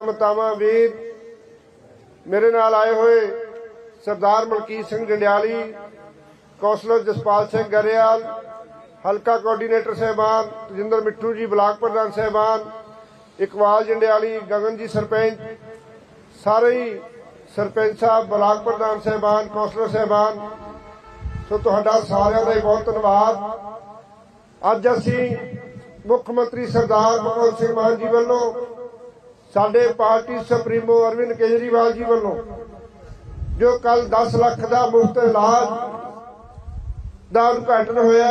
ਮਤਾਵਾ ਵੀਰ ਮੇਰੇ ਨਾਲ ਆਏ ਹੋਏ ਸਰਦਾਰ ਮਲਕੀਤ ਸਿੰਘ ਜੰਡਿਆਲੀ, ਕੌਂਸਲਰ ਜਸਪਾਲ ਸਿੰਘ ਗਰੇਵਾਲ, ਹਲਕਾ ਕੋਆਰਡੀਨੇਟਰ ਸਹਿਬਾਨ ਤਜਿੰਦਰ ਮਿੱਠੂ ਜੀ, ਬਲਾਕ ਪ੍ਰਧਾਨ ਸਹਿਬਾਨ, ਇਕਬਾਲ ਜੰਡਿਆਲੀ, ਗਗਨ ਜੀ ਸਰਪੰਚ, ਸਾਰੇ ਹੀ ਸਰਪੰਚ ਸਾਹਿਬ, ਬਲਾਕ ਪ੍ਰਧਾਨ ਸਹਿਬਾਨ, ਕੌਂਸਲਰ ਸਹਿਬਾਨ। ਸੋ ਤੁਹਾਡਾ ਸਾਰਿਆਂ ਦਾ ਹੀ ਬਹੁਤ ਧੰਨਵਾਦ। ਅੱਜ ਅਸੀਂ ਮੁੱਖ ਮੰਤਰੀ ਸਰਦਾਰ ਭਗਵੰਤ ਸਿੰਘ ਮਾਨ ਜੀ ਵੱਲੋਂ ਸਾਡੇ ਪਾਰਟੀ ਸੁਪਰੀਮੋ ਅਰਵਿੰਦ ਕੇਜਰੀਵਾਲ ਜੀ ਵੱਲੋਂ, ਜੋ ਕੱਲ 10 ਲੱਖ ਦਾ ਮੁਫਤ ਇਲਾਜ ਦਾ ਉਦਘਾਟਨ ਹੋਇਆ,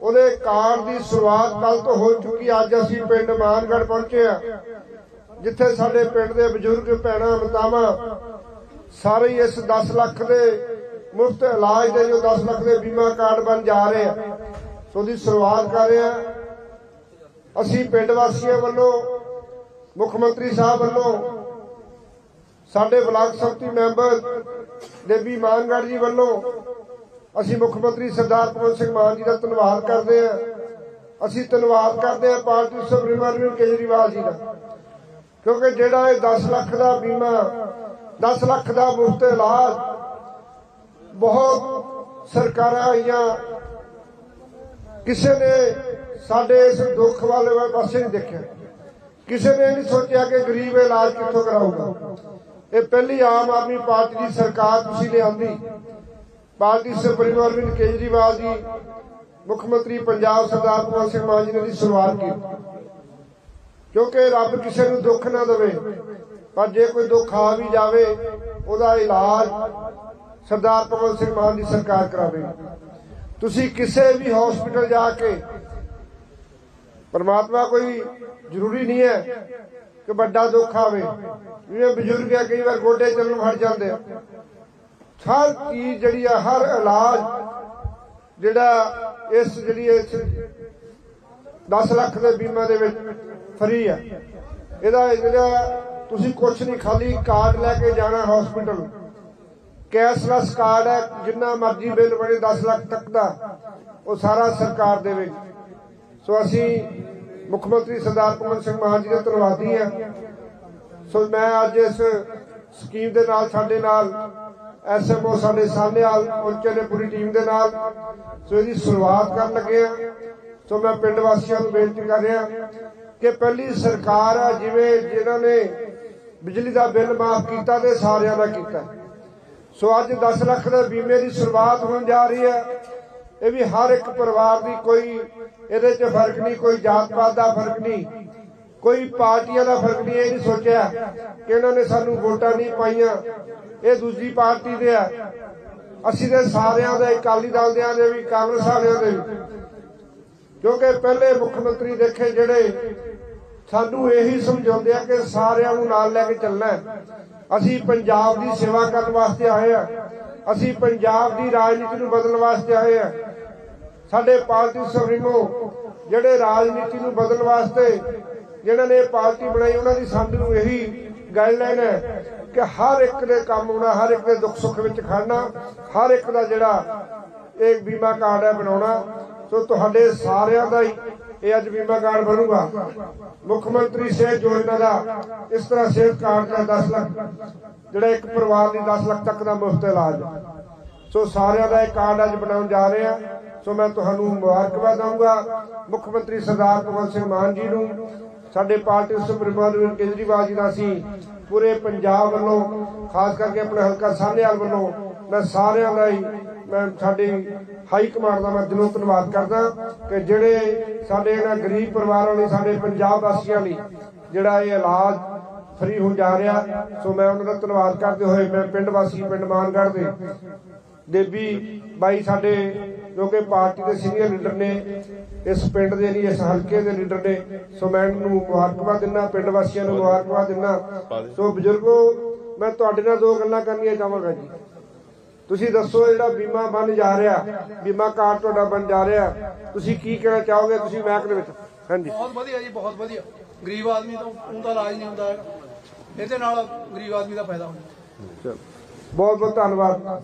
ਉਹਦੇ ਕਾਰਡ ਦੀ ਸ਼ੁਰੂਆਤ ਕੱਲ ਤੋਂ ਹੋ ਚੁੱਕੀ ਅੱਜ ਅਸੀਂ ਪਿੰਡ ਮਾਨਗੜ ਪਹੁੰਚੇ ਆ ਜਿੱਥੇ ਸਾਡੇ ਪਿੰਡ ਦੇ ਬਜ਼ੁਰਗ ਭੈਣਾਂ ਮਤਾਵਾਂ ਸਾਰੇ ਇਸ 10 ਲੱਖ ਦੇ ਮੁਫਤ ਇਲਾਜ ਦੇ ਜੋ 10 ਲੱਖ ਦੇ ਬੀਮਾ ਕਾਰਡ ਬਣ ਜਾ ਰਹੇ ਆ, ਸੋ ਦੀ ਸ਼ੁਰੂਆਤ ਕਰ ਰਹੇ ਆ ਅਸੀਂ ਪਿੰਡ ਵਾਸੀਆਂ ਵੱਲੋਂ ਮੁੱਖ ਮੰਤਰੀ ਸਾਹਿਬ ਵੱਲੋਂ ਸਾਡੇ ਬਲਾਕ ਸੰਮਤੀ ਮੈਂਬਰ ਦੇਵੀ ਮਾਨਗੜ ਜੀ ਵੱਲੋਂ ਅਸੀਂ ਮੁੱਖ ਮੰਤਰੀ ਸਰਦਾਰ ਭਗਵੰਤ ਸਿੰਘ ਮਾਨ ਜੀ ਦਾ ਧੰਨਵਾਦ ਕਰਦੇ ਹਾਂ। ਅਸੀਂ ਧੰਨਵਾਦ ਕਰਦੇ ਹਾਂ ਪਾਰਟੀ ਸੁਪਰੀਮ ਅਰਵਿੰਦ ਕੇਜਰੀਵਾਲ ਜੀ ਦਾ, ਕਿਉਂਕਿ ਜਿਹੜਾ ਇਹ 10 ਲੱਖ ਦਾ ਬੀਮਾ 10 ਲੱਖ ਦਾ ਮੁਫਤ ਇਲਾਜ ਬਹੁਤ ਸਰਕਾਰਾਂ ਆਈਆਂ। ਕਿਸੇ ਨੇ ਸਾਡੇ ਇਸ ਦੁੱਖ ਵਾਲੇ ਪਾਸੇ ਨਹੀਂ ਦੇਖਿਆ। ਕਿਸੇ ਨੇ ਨਹੀਂ ਸੋਚਿਆ ਕਿ ਗਰੀਬ ਇਲਾਜ ਕਿੱਥੋਂ ਕਰਾਊਗਾ? ਇਹ ਪਹਿਲੀ ਆਮ ਆਦਮੀ ਪਾਰਟੀ ਦੀ ਸਰਕਾਰ ਤੁਸੀਂ ਲਿਆਂਦੀ ਪਾਰਟੀ ਸੁਪਰੀਮੋ ਅਰਵਿੰਦ ਕੇਜਰੀਵਾਲ ਜੀ, ਮੁੱਖ ਮੰਤਰੀ ਪੰਜਾਬ ਸਰਦਾਰ ਭਗਵੰਤ ਸਿੰਘ ਮਾਨ ਜੀ ਨੇ ਦੀ ਸ਼ੁਰੂਆਤ ਕੀਤੀ। ਕਿਉਂਕਿ ਰੱਬ ਕਿਸੇ ਨੂੰ ਦੁੱਖ ਨਾ ਦੇਵੇ, ਪਰ ਜੇ ਕੋਈ ਦੁੱਖ ਆ ਵੀ ਜਾਵੇ, ਉਹਦਾ ਇਲਾਜ ਸਰਦਾਰ ਭਗਵੰਤ ਸਿੰਘ ਮਾਨ ਦੀ ਸਰਕਾਰ ਕਰਾਵੇ ਤੁਸੀਂ ਕਿਸੇ ਵੀ ਹਸਪੀਟਲ ਜਾ ਕੇ ਪਰਮਾਤਮਾ ਕੋਈ ਜ਼ਰੂਰੀ ਨਹੀਂ ਹੈ ਕਿ ਵੱਡਾ ਦੁੱਖ ਆਵੇ। ਜਿਵੇਂ ਬਜ਼ੁਰਗ ਆ, ਕਈ ਵਾਰ ਗੋਡੇ ਚੱਲਣ ਹਟ ਜਾਂਦੇ ਆ। ਹਰ ਚੀਜ਼ ਜਿਹੜੀ ਆ, ਹਰ ਇਲਾਜ ਜਿਹੜਾ ਇਸ ਜਿਹੜੀ ਇਸ 10 ਲੱਖ ਦੇ ਬੀਮਾ ਦੇ ਵਿੱਚ ਫਰੀ ਆ। ਇਹਦਾ ਜਿਹੜਾ ਤੁਸੀਂ ਕੁਝ ਨਹੀਂ, ਖਾਲੀ ਕਾਰਡ ਲੈ ਕੇ ਜਾਣਾ ਹਸਪੀਟਲ ਕੈਸ਼ਲੈਸ ਕਾਰਡ ਹੈ, ਜਿੰਨਾ ਮਰਜ਼ੀ ਬਿੱਲ ਬਣੇ 10 ਲੱਖ ਤੱਕ ਦਾ, ਉਹ ਸਾਰਾ ਸਰਕਾਰ ਦੇ ਸੋ ਅਸੀਂ ਮੁੱਖ ਮੰਤਰੀ ਸਰਦਾਰ ਭਗਵੰਤ ਸਿੰਘ ਮਾਨ ਜੀ ਦੇ ਧੰਨਵਾਦੀ ਹਾਂ। ਸੋ ਮੈਂ ਅੱਜ ਇਸ ਸਕੀਮ ਦੇ ਨਾਲ ਸਾਡੇ ਨਾਲ ਐਸਐਮਓ ਸਾਡੇ ਸਾਹਮਣੇਵਾਲ ਪਹੁੰਚੇ ਨੇ ਪੂਰੀ ਟੀਮ ਦੇ ਨਾਲ। ਸੋ ਇਹਦੀ ਸ਼ੁਰੂਆਤ ਕਰਨ ਲੱਗੇ ਆ ਸੋ ਮੈਂ ਪਿੰਡ ਵਾਸੀਆਂ ਨੂੰ ਬੇਨਤੀ ਕਰ ਰਿਹਾ ਕਿ ਪਹਿਲੀ ਸਰਕਾਰ ਆ, ਜਿਵੇਂ ਜਿਨ੍ਹਾਂ ਨੇ ਬਿਜਲੀ ਦਾ ਬਿੱਲ ਮਾਫ ਕੀਤਾ ਤੇ ਸਾਰਿਆਂ ਦਾ ਕੀਤਾ। ਸੋ ਅੱਜ 10 ਲੱਖ ਦੇ ਬੀਮੇ ਦੀ ਸ਼ੁਰੂਆਤ ਹੋਣ ਜਾ ਰਹੀ ਹੈ। ਇਹ ਵੀ ਹਰ ਇੱਕ ਪਰਿਵਾਰ ਦੀ ਕੋਈ ਇਹਦੇ 'ਚ ਫ਼ਰਕ ਨਹੀਂ, ਕੋਈ ਜਾਤ ਪਾਤ ਦਾ ਫ਼ਰਕ ਨਹੀਂ, ਕੋਈ ਪਾਰਟੀਆਂ ਦਾ ਫ਼ਰਕ ਨਹੀਂ, ਇਹ ਨਹੀਂ ਸੋਚਿਆ ਕਿ ਇਹਨਾਂ ਨੇ ਸਾਨੂੰ ਵੋਟਾਂ ਨਹੀਂ ਪਾਈਆਂ। ਇਹ ਦੂਜੀ ਪਾਰਟੀ ਦੇ ਆ। ਅਸੀਂ ਦੇ ਸਾਰਿਆਂ ਦੇ, ਅਕਾਲੀ ਦਲ ਦਿਆਂ ਦੇ ਵੀ, ਕਾਂਗਰਸ ਵਾਲਿਆਂ ਦੇ ਵੀ। ਕਿਉਂਕਿ ਪਹਿਲੇ ਮੁੱਖ ਮੰਤਰੀ ਦੇਖੇ ਜਿਹੜੇ ਸਾਨੂੰ ਇਹੀ ਸਮਝਾਉਂਦੇ ਆ ਕਿ ਸਾਰਿਆਂ ਨੂੰ ਨਾਲ ਲੈ ਕੇ ਚੱਲਣਾ ਅਸੀਂ ਪੰਜਾਬ ਦੀ ਸੇਵਾ ਕਰਨ ਵਾਸਤੇ ਆਏ ਆ। ਅਸੀਂ ਪੰਜਾਬ ਦੀ ਰਾਜਨੀਤੀ ਨੂੰ ਬਦਲਣ ਵਾਸਤੇ ਆਏ ਆ। ਸਾਡੇ ਪਾਰਟੀ ਸੁਪਰੀਮੋ ਜਿਹੜੇ ਰਾਜਨੀਤੀ ਨੂੰ ਬਦਲਣ ਵਾਸਤੇ ਜਿਨ੍ਹਾਂ ਨੇ ਪਾਰਟੀ ਬਣਾਈ, ਉਹਨਾਂ ਦੀ ਸਾਨੂੰ ਇਹੀ ਗਾਈਡਲਾਈਨ ਹੈ ਕਿ ਹਰ ਇੱਕ ਦੇ ਕੰਮ ਆਉਣਾ, ਹਰ ਇੱਕ ਦੇ ਦੁੱਖ ਸੁੱਖ ਵਿੱਚ ਖੜਨਾ ਹਰ ਇੱਕ ਦਾ ਜਿਹੜਾ ਇਹ ਬੀਮਾ ਕਾਰਡ ਹੈ ਬਣਾਉਣਾ। ਸੋ ਤੁਹਾਡੇ ਸਾਰਿਆਂ ਦਾ ਹੀ ਇਹ ਅੱਜ ਬੀਮਾ ਕਾਰਡ ਬਣੂਗਾ। ਮੁੱਖ ਮੰਤਰੀ ਸਿਹਤ ਯੋਜਨਾ ਦਾ ਇਸ ਤਰ੍ਹਾਂ ਸਿਹਤ ਕਾਰਡ ਦਾ 10 ਲੱਖ, ਜਿਹੜਾ ਇੱਕ ਪਰਿਵਾਰ ਦੀ 10 ਲੱਖ ਤੱਕ ਦਾ ਮੁਫਤ ਇਲਾਜ। ਸੋ ਸਾਰਿਆਂ ਦਾ ਇਹ ਕਾਰਡ ਅੱਜ ਬਣਾਉਣ ਜਾ ਰਹੇ ਆ ਸੋ ਮੈਂ ਤੁਹਾਨੂੰ ਮੁਬਾਰਕਬਾਦ ਦਊਂਗਾ ਮੁੱਖ ਮੰਤਰੀ ਸਰਦਾਰ ਭਗਵੰਤ ਸਿੰਘ ਮਾਨ ਜੀ ਨੂੰ। ਸਾਡੇ ਪਾਰਟੀ ਸੁਪਰੀਮੋ ਅਰਵਿੰਦ ਕੇਜਰੀਵਾਲ ਜੀ ਦਾ ਅਸੀਂ ਪੂਰੇ ਪੰਜਾਬ ਵੱਲੋਂ, ਖਾਸ ਕਰਕੇ ਆਪਣੇ ਹਲਕਾ ਸਾਹਨੇਵਾਲ ਵੱਲੋਂ ਮੈਂ ਸਾਰਿਆਂ ਦਾ ਹੀ, ਮੈਂ ਸਾਡੀ ਹਾਈ ਕਮਾਂਡ ਦਾ ਮੈਂ ਦਿਲੋਂ ਧੰਨਵਾਦ ਕਰਦਾ ਕਿ ਜਿਹੜੇ ਸਾਡੇ ਇਹਨਾਂ ਗਰੀਬ ਪਰਿਵਾਰਾਂ ਲਈ, ਸਾਡੇ ਪੰਜਾਬ ਵਾਸੀਆਂ ਲਈ ਜਿਹੜਾ ਇਹ ਇਲਾਜ ਫ੍ਰੀ ਹੋਣ ਜਾ ਰਿਹਾ, ਸੋ ਮੈਂ ਉਹਨਾਂ ਦਾ ਧੰਨਵਾਦ ਕਰਦੇ ਹੋਏ ਮੈਂ ਪਿੰਡ ਵਾਸੀ, ਪਿੰਡ ਮਾਨਗੜ੍ਹ ਦੇ ਦੇਵੀ ਬਾਈ ਸਾਡੇ, ਜੋ ਕਿ ਪਾਰਟੀ ਦੇ ਸੀਨੀਅਰ ਲੀਡਰ ਨੇ, ਇਸ ਪਿੰਡ ਦੇ ਲਈ ਇਸ ਹਲਕੇ ਦੇ ਲੀਡਰ ਨੇ, ਸੋ ਮੈਂ ਨੂੰ ਮੁਬਾਰਕਬਾਦ ਦਿੰਦਾ, ਪਿੰਡ ਵਾਸੀਆਂ ਨੂੰ ਮੁਬਾਰਕਬਾਦ ਦਿੰਦਾ। ਸੋ ਬਜ਼ੁਰਗੋ, ਮੈਂ ਤੁਹਾਡੇ ਨਾਲ ਦੋ ਗੱਲਾਂ ਕਰਨੀਆਂ ਚਾਹਾਂਗਾ ਜੀ। ਤੁਸੀਂ ਦੱਸੋ ਜਿਹੜਾ ਬੀਮਾ ਬਣ ਜਾ ਰਿਹਾ ਬੀਮਾ ਕਾਰਡ ਤੁਹਾਡਾ ਬਣ ਜਾ ਰਿਹਾ ਤੁਸੀਂ ਕੀ ਕਹਿਣਾ ਚਾਹੋਗੇ? ਤੁਸੀਂ ਮਹਿਕ ਦੇ ਵਿੱਚ। ਹਾਂਜੀ। ਬਹੁਤ ਵਧੀਆ ਜੀ ਬਹੁਤ ਵਧੀਆ। ਗਰੀਬ ਆਦਮੀ ਤੋਂ ਉਹਦਾ ਇਲਾਜ ਨਹੀਂ ਹੁੰਦਾ ਇਹਦੇ ਨਾਲ ਗਰੀਬ ਆਦਮੀ ਦਾ ਫਾਇਦਾ ਹੁੰਦਾ। ਚਲੋ। ਬਹੁਤ ਬਹੁਤ ਧੰਨਵਾਦ।